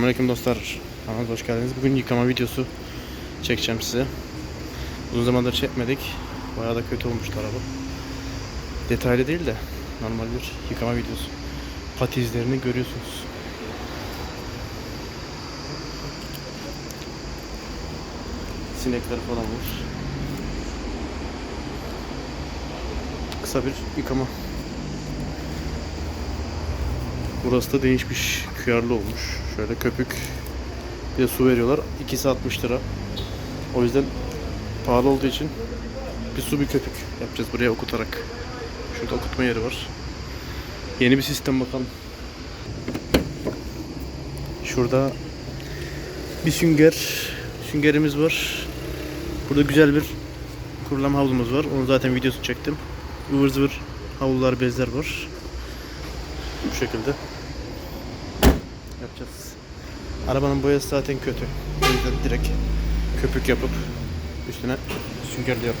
Selamünaleyküm dostlar. Kanalımıza hoş geldiniz. Bugün yıkama videosu çekeceğim size. Uzun zamandır çekmedik. Bayağı da kötü olmuştu araba. Detaylı değil de normal bir yıkama videosu. Pati izlerini görüyorsunuz. Sinekler falan var. Kısa bir yıkama. Burası da değişmiş. Kıyarlı olmuş. Şöyle köpük. Bir de su veriyorlar. İkisi 60 lira. O yüzden pahalı olduğu için bir su bir köpük yapacağız buraya okutarak. Şurada okutma yeri var. Yeni bir sistem bakalım. Şurada bir sünger süngerimiz var. Burada güzel bir kurulam havlumuz var. Onu zaten videosu çektim. Ivır zıvır havlular, bezler var. Bu şekilde yapacağız. Arabanın boyası zaten kötü. O yüzden direkt köpük yapıp üstüne süngerliyorum.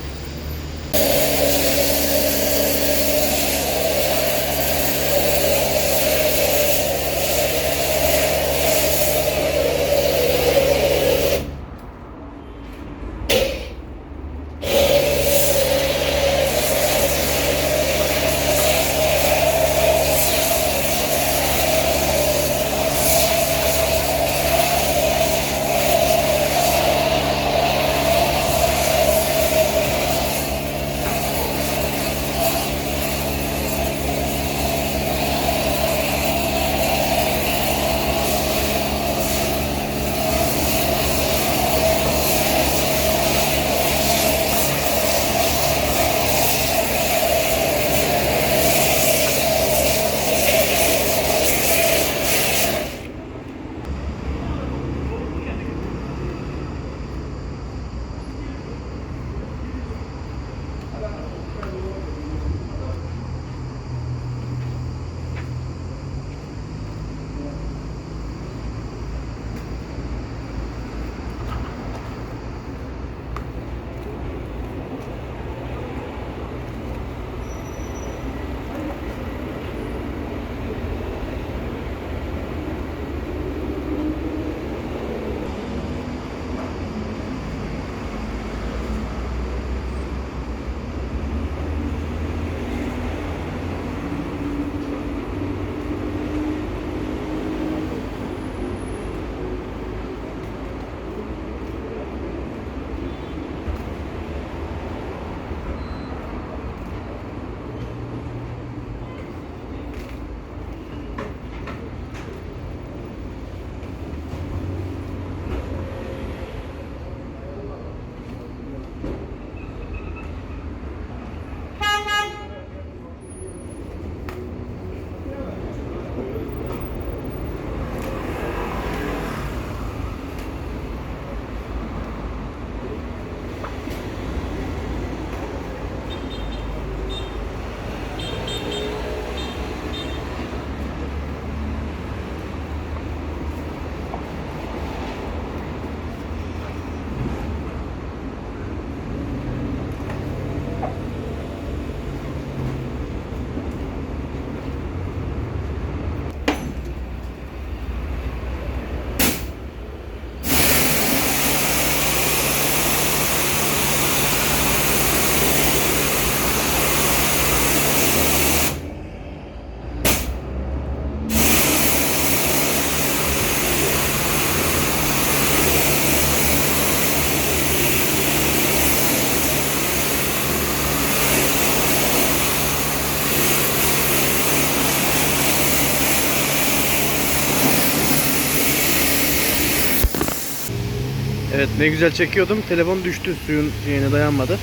Evet ne güzel çekiyordum. Telefon düştü suyun şeyine dayanmadı.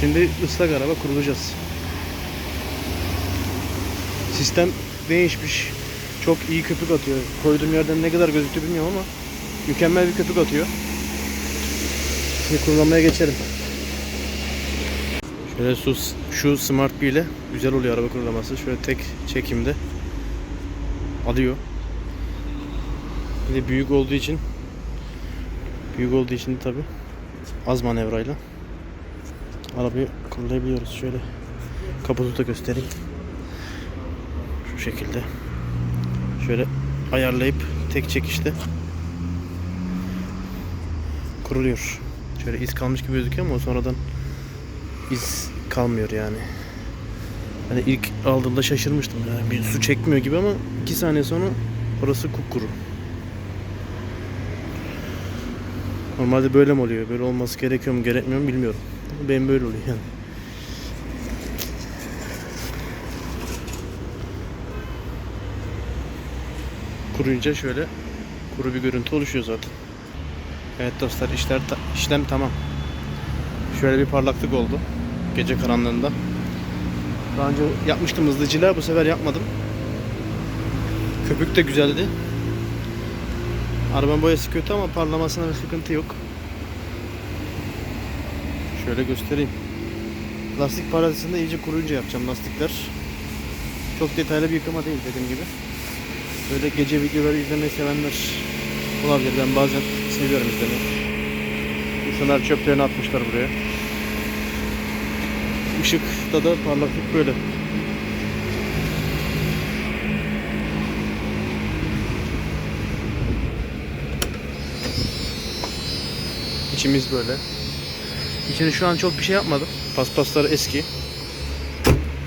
Şimdi ıslak araba kurulacağız. Sistem değişmiş. Çok iyi köpük atıyor. Koyduğum yerden ne kadar gözüktü bilmiyorum ama mükemmel bir köpük atıyor. Şimdi kullanmaya geçelim. Şöyle şu, şu Smart Bee ile güzel oluyor araba kurulaması. Şöyle tek çekimde alıyor. Bir de büyük olduğu için Büyük olduğu için de tabi az manevrayla arabayı kullanabiliyoruz. Şöyle kaputu da göstereyim. Şu şekilde. Şöyle ayarlayıp tek çekişte kuruluyor. Şöyle iz kalmış gibi gözüküyor ama sonradan iz kalmıyor yani. Hani ilk aldığımda şaşırmıştım yani bir su çekmiyor gibi ama iki saniye sonra orası kupkuru. Normalde böyle mi oluyor? Böyle olması gerekiyor mu gerekmiyor mu bilmiyorum. Benim böyle oluyor yani. Kuruyunca şöyle kuru bir görüntü oluşuyor zaten. Evet dostlar işler ta- işlem tamam. Şöyle bir parlaklık oldu gece karanlığında. Daha önce yapmıştım hızlıcıyla bu sefer yapmadım. Köpük de güzeldi. Arabanın boyası kötü ama parlamasına bir sıkıntı yok. Şöyle göstereyim. Lastik parasını iyice kuruyunca yapacağım lastikler. Çok detaylı bir yıkama değil dediğim gibi. Böyle gece videoları izlemeyi sevenler olabilir. Ben bazen seviyorum izlemeyi. İnsanlar çöplerini atmışlar buraya. Işıkta da parlaklık böyle. İçimiz böyle. İçine şu an çok bir şey yapmadım. Paspaslar eski.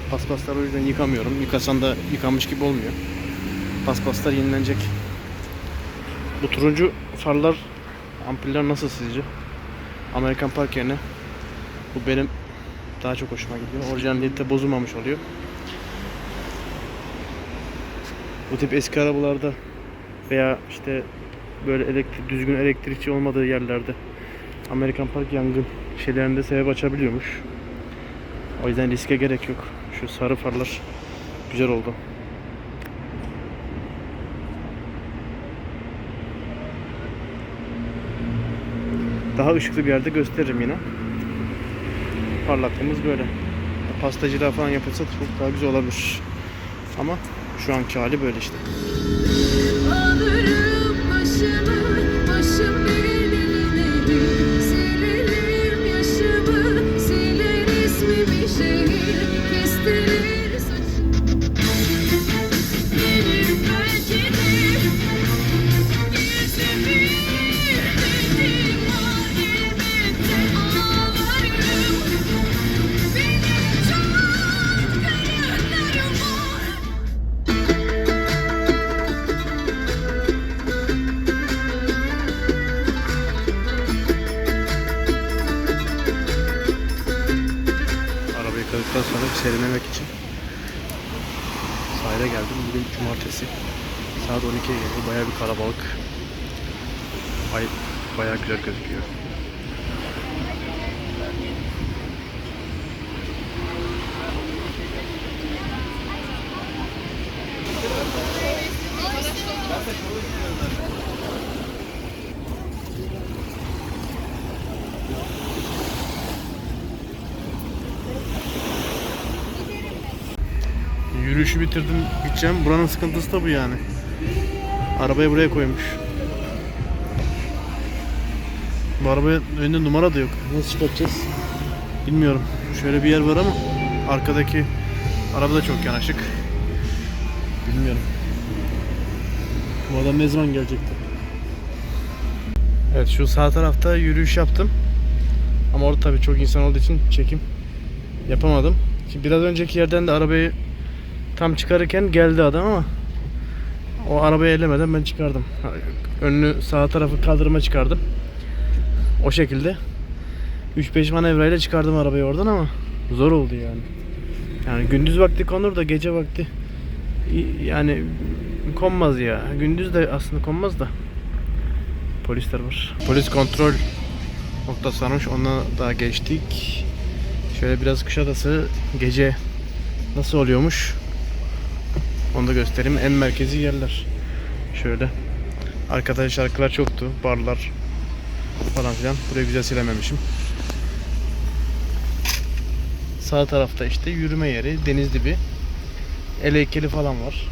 Paspaslar o yüzden yıkamıyorum. Yıkasan da yıkanmış gibi olmuyor. Paspaslar yenilenecek. Bu turuncu farlar, ampuller nasıl sizce? Amerikan Park yerine. Bu benim daha çok hoşuma gidiyor. Orijinalite bozulmamış oluyor. Bu tip eski arabalarda veya işte böyle elektrik, düzgün elektrikçi olmadığı yerlerde Amerikan Park yangın şeylerinde sebep açabiliyormuş. O yüzden riske gerek yok. Şu sarı farlar güzel oldu. Daha ışıklı bir yerde gösteririm yine. Parlaklığımız böyle. Pastacılar falan yapılsa çok daha güzel olabilir. Ama şu anki hali böyle işte. Sahile geldim. Bugün cumartesi. Saat 12'ye geliyor. Bayağı bir kalabalık. Ay bayağı güzel gözüküyor. Yürüyüşü bitirdim gideceğim. Buranın sıkıntısı da bu yani. Arabayı buraya koymuş. Bu arabaya önünde numara da yok. Nasıl çıkartacağız? Bilmiyorum. Şöyle bir yer var ama arkadaki araba da çok yanaşık. Bilmiyorum. Bu adam ne zaman gelecekti? Evet şu sağ tarafta yürüyüş yaptım. Ama orada tabii çok insan olduğu için çekim yapamadım. Şimdi biraz önceki yerden de arabayı tam çıkarırken geldi adam ama o arabayı ellemeden ben çıkardım. Önünü sağ tarafı kaldırıma çıkardım. O şekilde 3-5 manevrayla çıkardım arabayı oradan ama zor oldu yani. Yani gündüz vakti konur da gece vakti yani konmaz ya. Gündüz de aslında konmaz da. Polisler var. Polis kontrol noktası varmış. Ona daha geçtik. Şöyle biraz Kuşadası gece nasıl oluyormuş? Onu da göstereyim. En merkezi yerler. Şöyle. Arkada şarkılar çoktu. Barlar falan filan. Burayı güzel silememişim. Sağ tarafta işte yürüme yeri, deniz dibi. El heykeli falan var.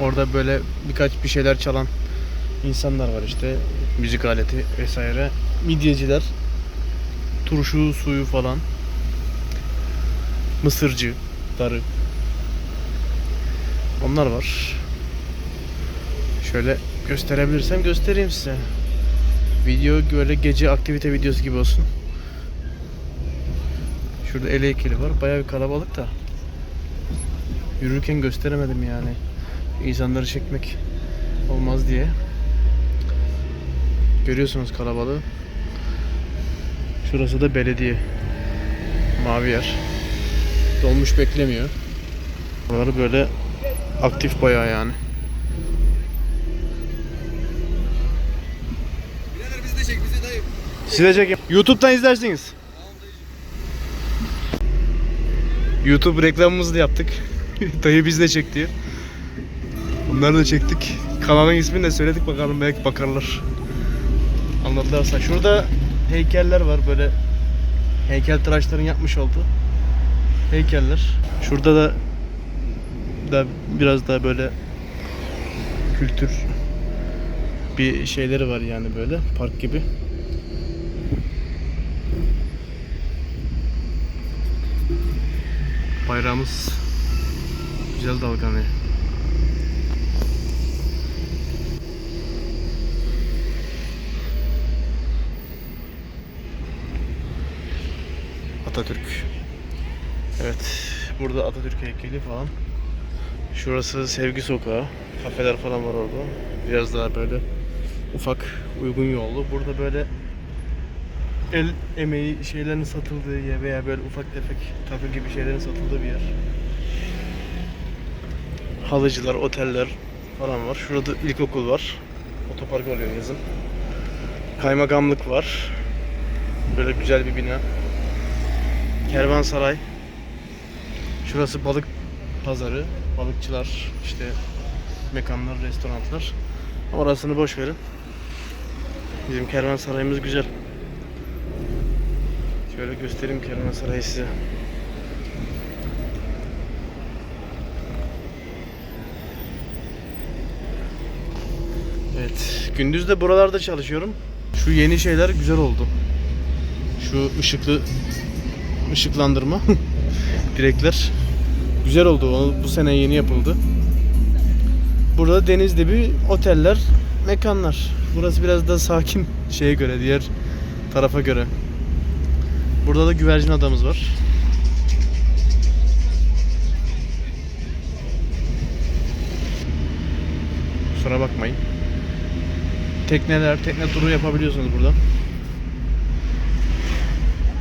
Orada böyle birkaç bir şeyler çalan insanlar var işte. Müzik aleti vesaire. Midyeciler. Turşu suyu falan. Mısırcı, darı. Onlar var. Şöyle gösterebilirsem göstereyim size. Video böyle gece aktivite videosu gibi olsun. Şurada el heykeli var. Bayağı bir kalabalık da. Yürürken gösteremedim yani. İnsanları çekmek olmaz diye. Görüyorsunuz kalabalığı. Şurası da belediye. Mavi yer. Dolmuş beklemiyor. Buraları böyle aktif bayağı yani. Birader bizi de çek bizi dayı. Siz de çekin. YouTube'dan izlersiniz. YouTube reklamımızı da yaptık. Dayı biz de çek diyor. Bunları da çektik. Kanalın ismini de söyledik bakalım belki bakarlar. Anladılarsa. Şurada heykeller var böyle heykel tıraşların yapmış olduğu heykeller. Şurada da da biraz daha böyle kültür bir şeyleri var yani böyle park gibi. Bayrağımız güzel dalgalanıyor. Atatürk. Evet, burada Atatürk heykeli falan. Şurası Sevgi Sokağı. Kafeler falan var orada. Biraz daha böyle ufak, uygun yollu. Burada böyle el emeği şeylerin satıldığı yer veya böyle ufak tefek takı gibi şeylerin satıldığı bir yer. Halıcılar, oteller falan var. Şurada ilkokul var. Otopark oluyor yazın. Kaymakamlık var. Böyle güzel bir bina. Kervansaray. Şurası balık pazarı. Balıkçılar, işte mekanlar, restoranlar. Orasını boş verin. Bizim kervansarayımız güzel. Şöyle göstereyim kervansarayı size. Evet, gündüz de buralarda çalışıyorum. Şu yeni şeyler güzel oldu. Şu ışıklı ışıklandırma direkler güzel oldu. O bu sene yeni yapıldı. Burada deniz dibi oteller, mekanlar. Burası biraz da sakin şeye göre, diğer tarafa göre. Burada da güvercin adamız var. Kusura bakmayın. Tekneler, tekne turu yapabiliyorsunuz burada.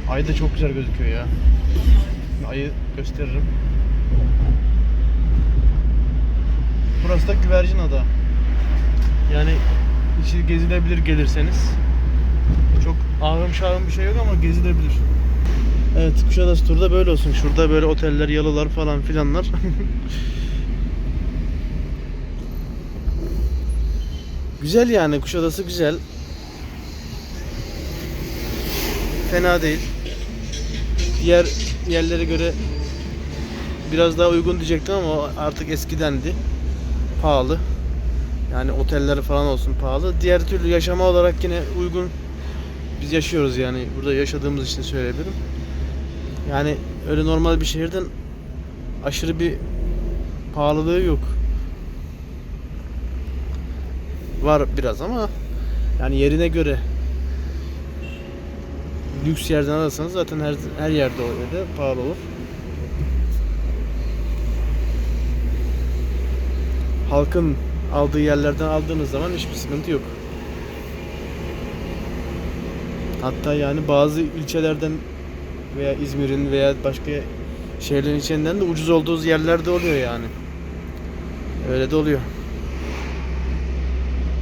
Ay da çok güzel gözüküyor ya. Ayı gösteririm. Burası da güvercin ada. Yani içi gezilebilir gelirseniz. Çok ağım şahım bir şey yok ama gezilebilir. Evet Kuşadası turda böyle olsun. Şurada böyle oteller, yalılar falan filanlar. güzel yani Kuşadası güzel. Fena değil. Diğer yerlere göre biraz daha uygun diyecektim ama artık eskidendi. Pahalı. Yani oteller falan olsun pahalı. Diğer türlü yaşama olarak yine uygun. Biz yaşıyoruz yani. Burada yaşadığımız için söyleyebilirim. Yani öyle normal bir şehirden aşırı bir pahalılığı yok. Var biraz ama yani yerine göre lüks yerden alırsanız zaten her her yerde öyle pahalı olur. Halkın aldığı yerlerden aldığınız zaman hiçbir sıkıntı yok. Hatta yani bazı ilçelerden veya İzmir'in veya başka şehirlerin içinden de ucuz olduğu yerlerde oluyor yani. Öyle de oluyor.